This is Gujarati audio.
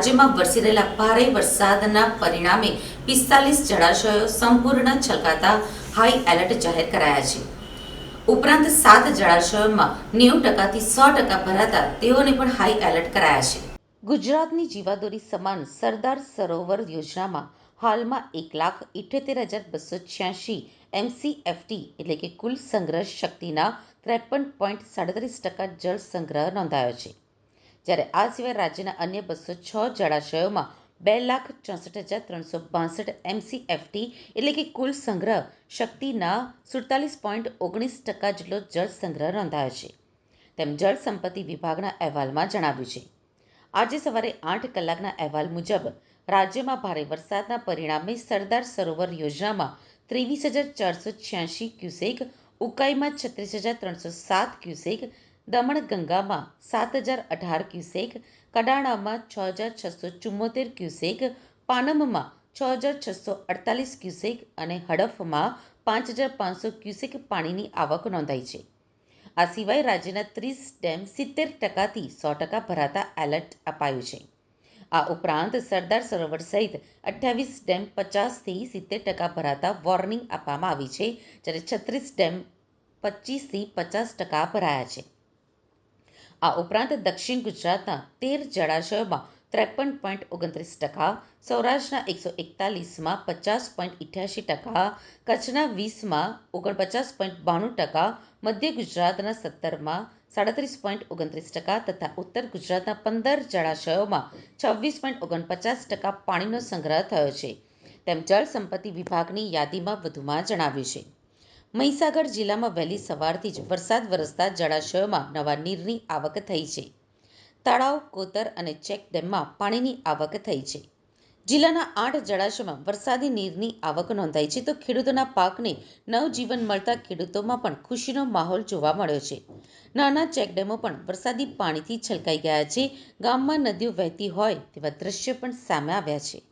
રાજ્યમાં વરસી રહેલા ભારે વરસાદના પરિણામે પિસ્તાલીસ જળાશયો સંપૂર્ણ છલકાતા હાઈ એલર્ટ જાહેર કરાયા છે. ઉપરાંત સાત જળાશયોમાં નેવું ટકાથી સો ટકા ભરાતા તેઓને પણ હાઈ એલર્ટ કરાયા છે. ગુજરાતની જીવાદોરી સમાન સરદાર સરોવર યોજનામાં હાલમાં એક લાખ ઇઠ્યોતેર હજાર બસો છ્યાસી એમસીએફટી એટલે કે કુલ સંગ્રહ શક્તિના ત્રેપન પોઈન્ટ સાડત્રીસ ટકા જળ સંગ્રહ નોંધાયો છે. જ્યારે આ સિવાય રાજ્યના અન્ય બસો છ જળાશયોમાં બે લાખ ચોસઠ હજાર ત્રણસો બાસઠ એમસીએફટી એટલે કે કુલ સંગ્રહ શક્તિના સુડતાલીસ પોઈન્ટ ઓગણીસ ટકા જેટલો જળ સંગ્રહ નોંધાયો છે. તેમ જળ સંપત્તિ વિભાગના અહેવાલમાં જણાવ્યું છે. આજે સવારે આઠ કલાકના અહેવાલ મુજબ રાજ્યમાં ભારે વરસાદના પરિણામે સરદાર સરોવર યોજનામાં ત્રેવીસ હજાર ચારસો છ્યાસી ક્યુસેક, ઉકાઈમાં છત્રીસ હજાર ત્રણસો સાત ક્યુસેક દમણગંગામાં સાત હજાર અઢાર ક્યુસેક, કડાણામાં છ હજાર છસો ચુમ્મોતેર ક્યુસેક, પાનમમાં છ હજાર છસો અડતાલીસ ક્યુસેક અને હડફમાં પાંચ હજાર પાંચસો ક્યુસેક પાણીની આવક નોંધાઈ છે. આ સિવાય રાજ્યના ત્રીસ ડેમ સિત્તેર ટકાથી સો ટકા ભરાતા એલર્ટ અપાયું છે. આ ઉપરાંત સરદાર સરોવર સહિત અઠ્યાવીસ ડેમ પચાસથી સિત્તેર ટકા ભરાતા વોર્નિંગ આપવામાં આવી છે, જ્યારે છત્રીસ ડેમ પચીસથી પચાસ ટકા ભરાયા છે. આ ઉપરાંત દક્ષિણ ગુજરાતના તેર જળાશયોમાં ત્રેપન પોઈન્ટ ઓગણત્રીસ ટકા, સૌરાષ્ટ્રના એકસો એકતાલીસમાં પચાસ પોઈન્ટ ઇઠ્યાસી ટકા, કચ્છના વીસમાં ઓગણપચાસ પોઈન્ટ બાણું ટકા, મધ્ય ગુજરાતના સત્તરમાં સાડત્રીસ પોઈન્ટ ઓગણત્રીસ ટકા તથા ઉત્તર ગુજરાતના પંદર જળાશયોમાં છવ્વીસ પોઈન્ટ ઓગણપચાસ ટકા પાણીનો સંગ્રહ થયો છે. તેમ જળ સંપત્તિ વિભાગની યાદીમાં વધુમાં જણાવ્યું છે. મહીસાગર જિલ્લામાં વહેલી સવારથી જ વરસાદ વરસતા જળાશયોમાં નવા નીરની આવક થઈ છે. તળાવ, કોતર અને ચેક ડેમમાં પાણીની આવક થઈ છે. જિલ્લાના આઠ જળાશયોમાં વરસાદી નીરની આવક નોંધાઈ છે તો ખેડૂતોના પાકને નવજીવન મળતા ખેડૂતોમાં પણ ખુશીનો માહોલ જોવા મળ્યો છે. નાના ચેકડેમો પણ વરસાદી પાણીથી છલકાઈ ગયા છે. ગામમાં નદીઓ વહેતી હોય તેવા દ્રશ્યો પણ સામે આવ્યા છે.